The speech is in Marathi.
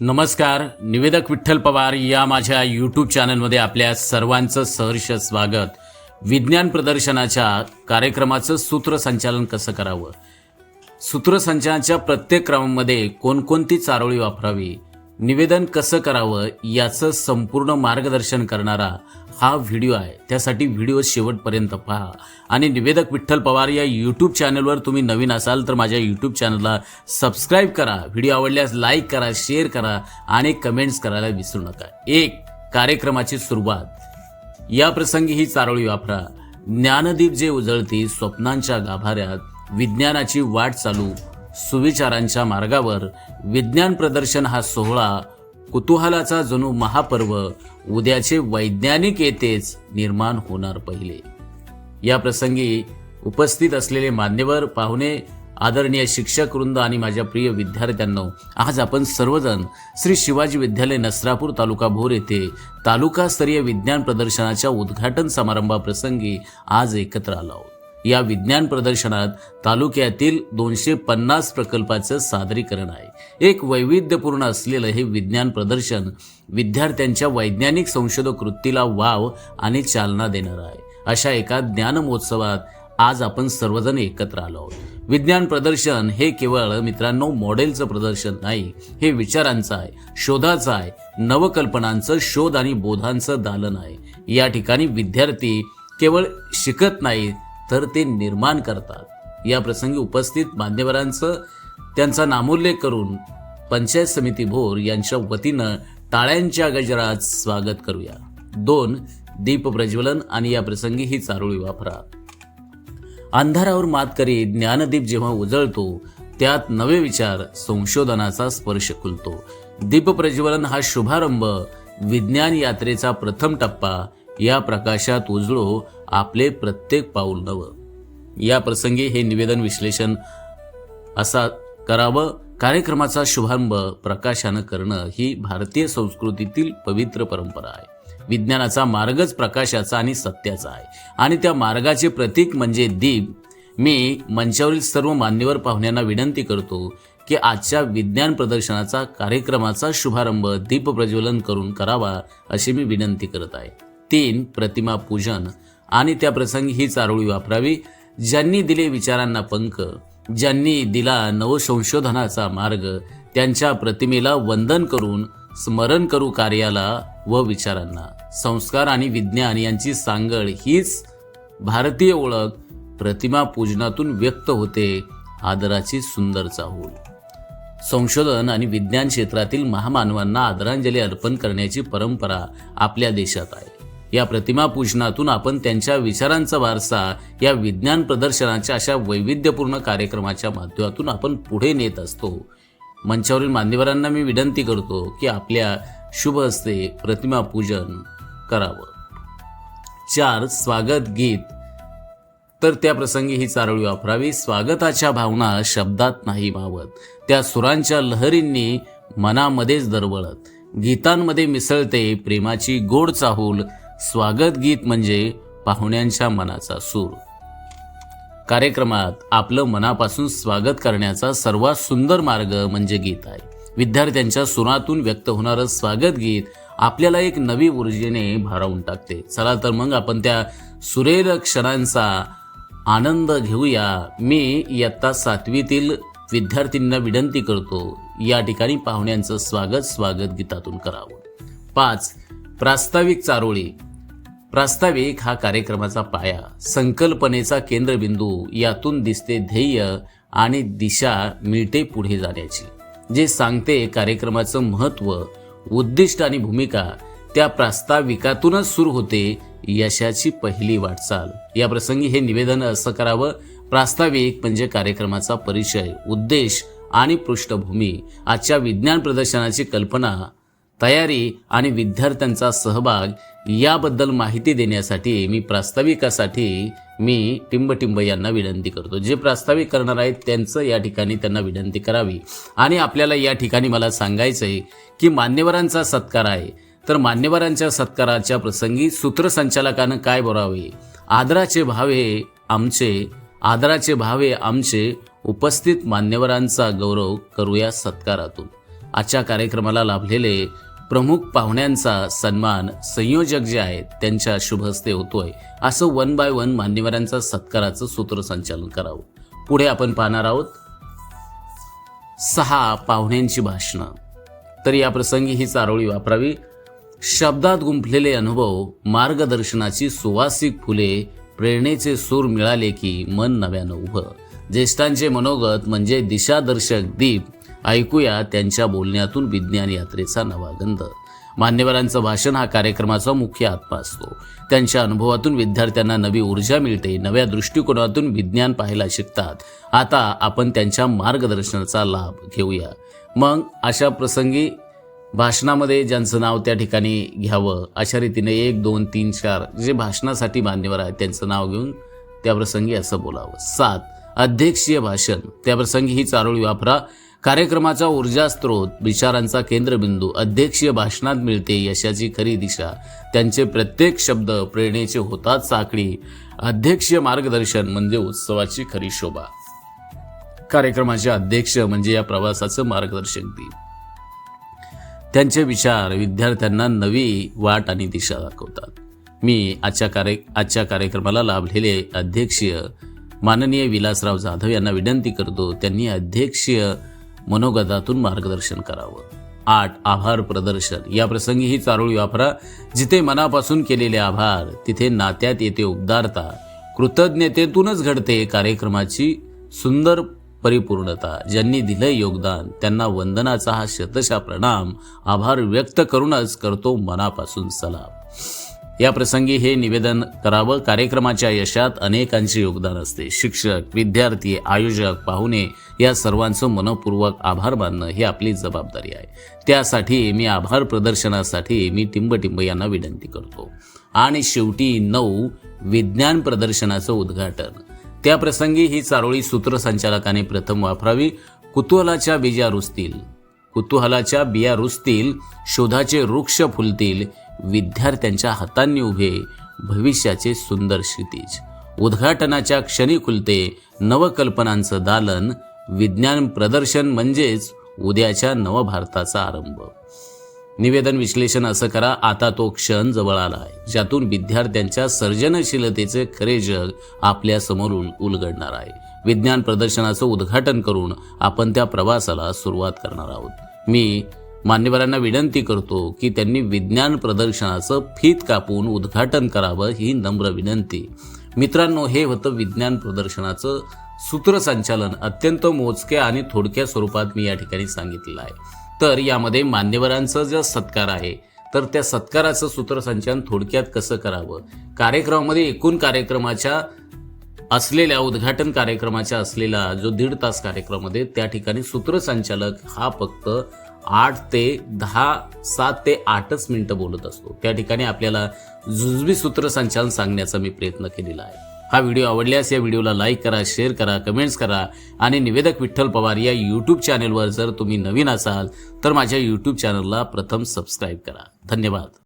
नमस्कार निवेदक विठ्ठल पवार या माझ्या यूट्यूब चॅनलमध्ये आपल्या सर्वांचं सहर्ष स्वागत. विज्ञान प्रदर्शनाच्या कार्यक्रमाचं सूत्रसंचालन कसं करावं? सूत्रसंचालनाच्या प्रत्येक क्रमामध्ये कोणकोणती चारोळी वापरावी? निवेदन कसं करावं याचं संपूर्ण मार्गदर्शन करणारा हा व्हिडिओ आहे. त्यासाठी व्हिडिओ शेवटपर्यंत पहा. आणि निवेदक विठ्ठल पवार या यूट्यूब चॅनलवर तुम्ही नवीन असाल तर माझ्या यूट्यूब चॅनलला सबस्क्राईब करा. व्हिडिओ आवडल्यास लाईक करा शेअर करा आणि कमेंट्स करायला विसरू नका. एक कार्यक्रमाची सुरुवात. या प्रसंगी ही चारोळी वापरा. ज्ञानदीप जे उजळती स्वप्नांच्या गाभाऱ्यात विज्ञानाची वाट चालू सुविचारांच्या मार्गावर विज्ञान प्रदर्शन हा सोहळा कुतूहलाचा जणू महापर्व उद्याचे वैज्ञानिक येतेच निर्माण होणार पहिले. या प्रसंगी उपस्थित असलेले मान्यवर पाहुणे आदरणीय शिक्षक वृंद आणि माझ्या प्रिय विद्यार्थ्यांनो आज आपण सर्वजण श्री शिवाजी विद्यालय नसरापूर तालुका भोर येथे तालुकास्तरीय विज्ञान प्रदर्शनाच्या उद्घाटन समारंभाप्रसंगी आज एकत्र आलो आहोत. या विज्ञान प्रदर्शनात तालुक्यातील दोनशे पन्नास प्रकल्पाचं सादरीकरण आहे. एक वैविध्यपूर्ण असलेलं हे विज्ञान प्रदर्शन विद्यार्थ्यांच्या वैज्ञानिक संशोधक वृत्तीला वाव आणि चालना देणार आहे. अशा एका ज्ञान महोत्सवात आज आपण सर्वजण एकत्र आलो आहोत. विज्ञान प्रदर्शन हे केवळ मित्रांनो मॉडेलचं प्रदर्शन नाही हे विचारांचं आहे शोधाचं आहे नवकल्पनांचं शोध आणि बोधांचं दालन आहे. या ठिकाणी विद्यार्थी केवळ शिकत नाहीत तर ते निर्माण करतात. या प्रसंगी उपस्थित मान्यवरांचं त्यांचा नामोल्लेख करून पंचायत समिती भोर यांच्या वतीनं टाळ्यांच्या गजरात स्वागत करूया. दोन दीप प्रज्वलन आणि या प्रसंगी ही चारोळी वापरा. अंधारावर मात करीत ज्ञानदीप जेव्हा उजळतो त्यात नवे विचार संशोधनाचा स्पर्श खुलतो. दीप प्रज्वलन हा शुभारंभ विज्ञान यात्रेचा प्रथम टप्पा या प्रकाशात उजळो आपले प्रत्येक पाऊल नवं. या प्रसंगी हे निवेदन विश्लेषण असा करावं. कार्यक्रमाचा शुभारंभ प्रकाशानं करणं ही भारतीय संस्कृतीतील पवित्र परंपरा आहे. विज्ञानाचा मार्गच प्रकाशाचा आणि सत्याचा आहे. आणि त्या मार्गाचे प्रतीक म्हणजे दीप. मी मंचावरील सर्व मान्यवर पाहुण्यांना विनंती करतो की आजच्या विज्ञान प्रदर्शनाचा कार्यक्रमाचा शुभारंभ दीप प्रज्वलन करून करावा अशी मी विनंती करत आहे. तीन प्रतिमा पूजन आणि त्या प्रसंगी ही चारोळी वापरावी. ज्यांनी दिले विचारांना पंख ज्यांनी दिला नवसंशोधनाचा मार्ग त्यांच्या प्रतिमेला वंदन करून स्मरण करू कार्याला व विचारांना. संस्कार आणि विज्ञान यांची सांगड हीच भारतीय ओळख प्रतिमा पूजनातून व्यक्त होते आदराची सुंदर चाहूल. संशोधन आणि विज्ञान क्षेत्रातील महामानवांना आदरांजली अर्पण करण्याची परंपरा आपल्या देशात आहे. या प्रतिमा पूजनातून आपण त्यांच्या विचारांचा वारसा या विज्ञान प्रदर्शनाच्या अशा वैविध्यपूर्ण कार्यक्रमाच्या माध्यमातून आपण पुढे नेत असतो. मंचावरील मान्यवरांना मी विनंती करतो की आपल्या शुभ हस्ते प्रतिमा पूजन करावं. चार स्वागत गीत. तर त्या प्रसंगी ही चारोळी वापरावी. स्वागताच्या भावना शब्दात नाही मावत त्या सुरांच्या लहरींनी मनामध्येच दरवळत. गीतांमध्ये मिसळते प्रेमाची गोड चाहूल. स्वागत गीत म्हणजे पाहुण्यांच्या मनाचा सूर. कार्यक्रमात आपलं मनापासून स्वागत करण्याचा सर्वात सुंदर मार्ग म्हणजे गीत आहे. विद्यार्थ्यांच्या सुरातून व्यक्त होणारं स्वागत गीत आपल्याला एक नवी ऊर्जेने भारावून टाकते. चला तर मग आपण त्या सुरेल क्षणांचा आनंद घेऊया. मी इयत्ता सातवीतील विद्यार्थ्यांना विनंती करतो या ठिकाणी पाहुण्यांचं स्वागत स्वागत गीतातून करावं. पाच. प्रास्ताविक चारोळी. प्रास्ताविक हा कार्यक्रमाचा पाया संकल्पनेचा केंद्रबिंदू यातून दिसते ध्येय आणि दिशा मिळते पुढे जाण्याची. जे सांगते कार्यक्रमाचं महत्त्व उद्दिष्ट आणि भूमिका त्या प्रास्ताविकातूनच सुरू होते यशाची पहिली वाटचाल. या प्रसंगी हे निवेदन असं करावं प्रास्ताविक म्हणजे कार्यक्रमाचा परिचय उद्देश आणि पृष्ठभूमी आजच्या विज्ञान प्रदर्शनाची कल्पना तयारी आणि विद्यार्थ्यांचा सहभाग याबद्दल माहिती देण्यासाठी मी प्रास्ताविकासाठी मी टिंबटिंब यांना विनंती करतो. जे प्रास्ताविक करणार आहेत त्यांचं या ठिकाणी त्यांना विनंती करावी. आणि आपल्याला या ठिकाणी मला सांगायचं आहे की मान्यवरांचा सत्कार आहे. तर मान्यवरांच्या सत्काराच्या प्रसंगी सूत्रसंचालकानं काय बोलावे? आदराचे भावे आमचे आदराचे भावे आमचे उपस्थित मान्यवरांचा गौरव करूया सत्कारातून. आजच्या कार्यक्रमाला लाभलेले प्रमुख पाहुण्यांचा सन्मान संयोजक जे आहेत त्यांच्या शुभ हस्ते होतोय. असं वन बाय वन मान्यवरांचा सत्काराचं सूत्रसंचालन करावं. पुढे आपण पाहणार आहोत. सहा पाहुण्यांची भाषणं. तर या प्रसंगी ही चारोळी वापरावी. शब्दात गुंफलेले अनुभव मार्गदर्शनाची सुवासिक फुले प्रेरणेचे सूर मिळाले की मन नव्यानं उभं. ज्येष्ठांचे मनोगत म्हणजे दिशादर्शक दीप ऐकूया त्यांच्या बोलण्यातून विज्ञान यात्रेचा नवा गंध. मान्यवरांचं भाषण हा कार्यक्रमाचा मुख्य आत्मा असतो. त्यांच्या अनुभवातून विद्यार्थ्यांना नवी ऊर्जा मिळते नव्या दृष्टिकोनातून विज्ञान पाहायला शिकतात. आता आपण त्यांच्या मार्गदर्शनाचा लाभ घेऊया. मग अशा प्रसंगी भाषणामध्ये ज्यांचं नाव त्या ठिकाणी घ्यावं अशा रीतीने एक दोन तीन चार जे भाषणासाठी मान्यवर आहेत त्यांचं नाव घेऊन त्या प्रसंगी असं बोलावं. सात अध्यक्षीय भाषण. त्या प्रसंगी ही चारोळी वापरा. कार्यक्रमाचा ऊर्जा स्रोत विचारांचा केंद्रबिंदू अध्यक्षीय भाषणात मिळते यशाची खरी दिशा त्यांचे प्रत्येक शब्द प्रेरणेचे होतात साखळी अध्यक्षीय मार्गदर्शन म्हणजे उत्सवाची खरी शोभा. कार्यक्रमाचे अध्यक्ष म्हणजे या प्रवासाचं मार्गदर्शक दीप. त्यांचे विचार विद्यार्थ्यांना नवी वाट आणि दिशा दाखवतात. मी आजच्या कार्य आजच्या कार्यक्रमाला लाभलेले अध्यक्षीय माननीय विलासराव जाधव यांना विनंती करतो त्यांनी अध्यक्षीय मनोगतातून मार्गदर्शन करावं. आठ आभार प्रदर्शन. या प्रसंगी ही चारोळी वापरा. जिथे मनापासून केलेले आभार तिथे नात्यात येते उबदारता कृतज्ञतेतूनच घडते कार्यक्रमाची सुंदर परिपूर्णता. ज्यांनी दिलं योगदान त्यांना वंदनाचा हा शतशा प्रणाम. आभार व्यक्त करूनच करतो मनापासून सलाम. या प्रसंगी हे निवेदन करावं. कार्यक्रमाच्या यशात अनेकांचे योगदान असते. शिक्षक विद्यार्थी आयोजक पाहुणे या सर्वांचं मनपूर्वक आभार मानणं ही आपली जबाबदारी आहे. त्यासाठी मी आभार प्रदर्शनासाठी मी टिंबटिंब यांना विनंती करतो. आणि शेवटी नऊ विज्ञान प्रदर्शनाचं उद्घाटन. त्या प्रसंगी ही चारोळी सूत्रसंचालकाने प्रथम वापरावी. कुतूहलाच्या बीजा रुजतील कुतूहलाच्या बिया रुजतील शोधाचे वृक्ष फुलतील. विद्यार्थ्यांच्या हातांनी उभे भविष्याचे सुंदर क्षितिज. उद्घाटनाच्या क्षणी खुलते नवकल्पनांचं दालन. विज्ञान प्रदर्शन म्हणजेच उद्याच्या नवभारताचा आरंभ. निवेदन विश्लेषण असं करा आता तो क्षण जवळ आला आहे. ज्यातून विद्यार्थ्यांच्या सर्जनशीलतेचे खरे जग आपल्यासमोर उल उलगडणार आहे. विज्ञान प्रदर्शनाचं उद्घाटन करून आपण त्या प्रवासाला सुरुवात करणार आहोत. मी मान्यवरांना विनंती करतो की त्यांनी विज्ञान प्रदर्शनाचं फीत कापून उद्घाटन करावं ही नम्र विनंती. मित्रांनो हे होतं विज्ञान प्रदर्शनाचं सूत्रसंचालन. अत्यंत मोजक्या आणि थोडक्या स्वरूपात मी या ठिकाणी सांगितलेलं आहे. तर यामध्ये मान्यवरांचं जो सत्कार आहे तर त्या सत्काराचं सूत्रसंचालन थोडक्यात कसं करावं? कार्यक्रमामध्ये एकूण कार्यक्रमाच्या असलेल्या उद्घाटन कार्यक्रमाच्या असलेला जो दीड तास कार्यक्रमामध्ये त्या ठिकाणी सूत्रसंचालक हा फक्त आठ ते दहा सात ते आठच मिनिटं बोलत असतो. त्या ठिकाणी आपल्याला जुजबी सूत्रसंचालन सांगण्याचा मी प्रयत्न केलेला आहे. हा व्हिडिओ आवडल्यास या व्हिडिओला लाईक करा शेअर करा कमेंट्स करा आणि निवेदक विठ्ठल पवार या यूट्यूब चॅनेलवर जर तुम्ही नवीन असाल तर माझ्या यूट्यूब चॅनलला प्रथम सबस्क्राईब करा. धन्यवाद.